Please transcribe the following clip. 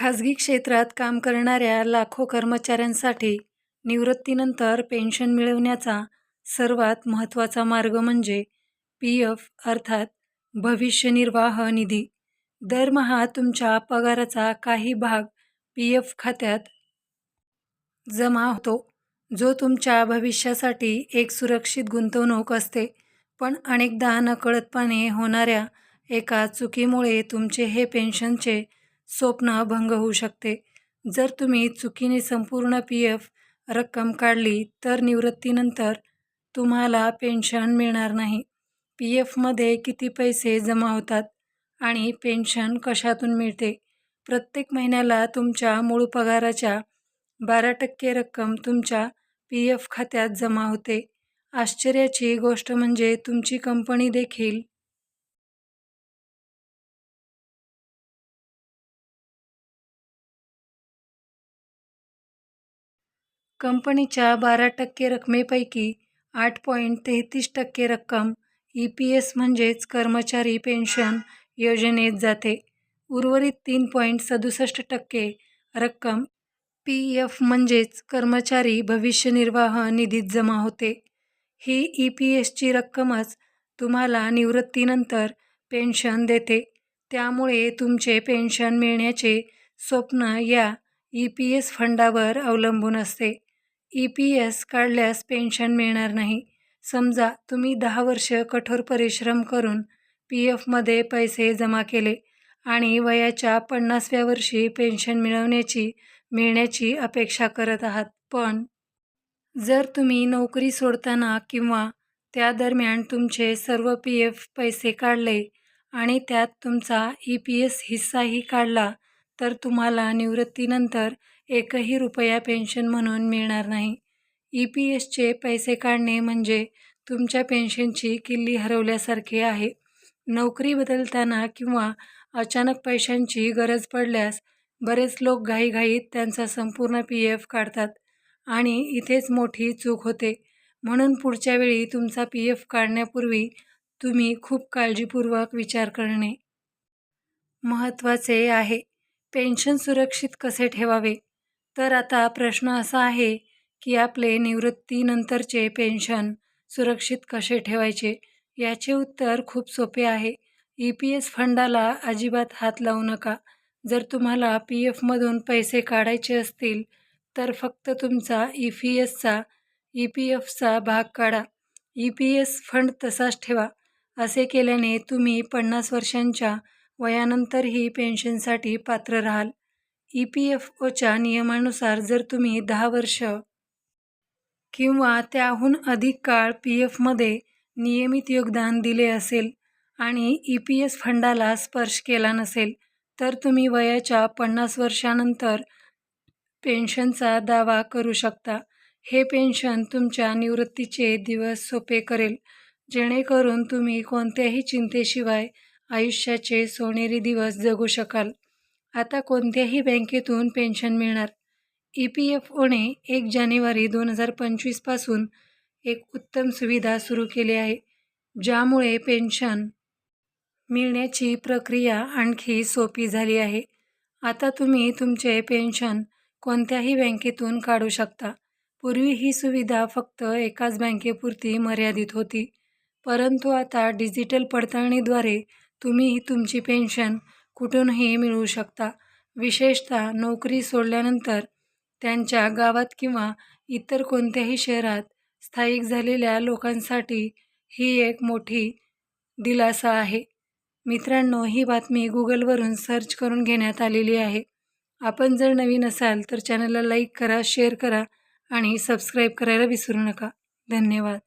खाजगी क्षेत्रात काम करणाऱ्या लाखो कर्मचाऱ्यांसाठी निवृत्तीनंतर पेन्शन मिळवण्याचा सर्वात महत्त्वाचा मार्ग म्हणजे पी एफ अर्थात भविष्य निर्वाह निधी. दरमहा तुमच्या पगाराचा काही भाग पी एफ खात्यात जमा होतो, जो तुमच्या भविष्यासाठी एक सुरक्षित गुंतवणूक असते. पण अनेकदा नकळतपणे होणाऱ्या एका चुकीमुळे तुमचे हे पेन्शनचे स्वप्न भंग होऊ शकते. जर तुम्ही चुकीने संपूर्ण पी एफ रक्कम काढली तर निवृत्तीनंतर तुम्हाला पेन्शन मिळणार नाही. पी एफमध्ये किती पैसे जमा होतात आणि पेन्शन कशातून मिळते? प्रत्येक महिन्याला तुमच्या मूळ पगाराच्या बारा टक्के रक्कम तुमच्या पी एफ खात्यात जमा होते. आश्चर्याची गोष्ट म्हणजे तुमची कंपनी देखील कंपनीच्या बारा टक्के रकमेपैकी आठ पॉईंट तेहतीस टक्के रक्कम ई पी एस म्हणजेच कर्मचारी पेन्शन योजनेत जाते. उर्वरित तीन पॉईंट सदुसष्ट टक्के रक्कम पी एफ म्हणजेच कर्मचारी भविष्य निर्वाह निधीत जमा होते. ही ई पी एसची रक्कमच तुम्हाला निवृत्तीनंतर पेन्शन देते. त्यामुळे तुमचे पेन्शन मिळण्याचे स्वप्न या ई पी एस फंडावर अवलंबून असते. ई पी एस काढल्यास पेन्शन मिळणार नाही. समजा तुम्ही दहा वर्ष कठोर परिश्रम करून पी एफमध्ये पैसे जमा केले आणि वयाच्या पन्नासव्या वर्षी पेन्शन मिळवण्याची मिळण्याची अपेक्षा करत आहात. पण जर तुम्ही नोकरी सोडताना किंवा त्या दरम्यान तुमचे सर्व पी एफ पैसे काढले आणि त्यात तुमचा ई पी एस हिस्साही काढला तर तुम्हाला निवृत्तीनंतर एकही रुपया पेन्शन म्हणून मिळणार नाही. ई पी एसचे पैसे काढणे म्हणजे तुमच्या पेन्शनची किल्ली हरवल्यासारखे आहे. नोकरी बदलताना किंवा अचानक पैशांची गरज पडल्यास बरेच लोक घाईघाईत त्यांचा संपूर्ण पी एफ काढतात आणि इथेच मोठी चूक होते. म्हणून पुढच्या वेळी तुमचा पी एफ काढण्यापूर्वी तुम्ही खूप काळजीपूर्वक विचार करणे महत्त्वाचे आहे. पेन्शन सुरक्षित कसे ठेवावे? तर आता प्रश्न असा आहे की आपले निवृत्तीनंतरचे पेन्शन सुरक्षित कसे ठेवायचे? याचे उत्तर खूप सोपे आहे. ई पी एस फंडाला अजिबात हात लावू नका. जर तुम्हाला पी एफमधून पैसे काढायचे असतील तर फक्त तुमचा ई पी एसचा ई पी एफचा भाग काढा. ई पी एस फंड तसाच ठेवा. असे केल्याने तुम्ही पन्नास वर्षांच्या वयानंतरही पेन्शनसाठी पात्र राहाल. ई पी एफ ओच्या नियमानुसार जर तुम्ही दहा वर्ष किंवा त्याहून अधिक काळ पी एफमध्ये नियमित योगदान दिले असेल आणि ई पी एस फंडाला स्पर्श केला नसेल तर तुम्ही वयाच्या पन्नास वर्षानंतर पेन्शनचा दावा करू शकता. हे पेन्शन तुमच्या निवृत्तीचे दिवस सोपे करेल, जेणेकरून तुम्ही कोणत्याही चिंतेशिवाय आयुष्याचे सोनेरी दिवस जगू शकाल. आता कोणत्याही बँकेतून पेन्शन मिळणार? ई पी एफ ओने एक जानेवारी दोन हजार पंचवीसपासून एक उत्तम सुविधा सुरू केली आहे, ज्यामुळे पेन्शन मिळण्याची प्रक्रिया आणखी सोपी झाली आहे. आता तुम्ही तुमचे पेन्शन कोणत्याही बँकेतून काढू शकता. पूर्वी ही सुविधा फक्त एकाच बँकेपुरती मर्यादित होती, परंतु आता डिजिटल पडताळणीद्वारे तुम्ही तुमची पेन्शन कुठूनही मिळवू शकता. विशेषतः नोकरी सोडल्यानंतर त्यांच्या गावात किंवा इतर कोणत्याही शहरात स्थायिक झालेल्या लोकांसाठी ही एक मोठी दिलासा आहे. मित्रांनो, ही बातमी गुगलवरून सर्च करून घेण्यात आलेली आहे. आपण जर नवीन असाल तर चॅनलला लाईक करा, शेअर करा आणि सबस्क्राईब करायला विसरू नका. धन्यवाद.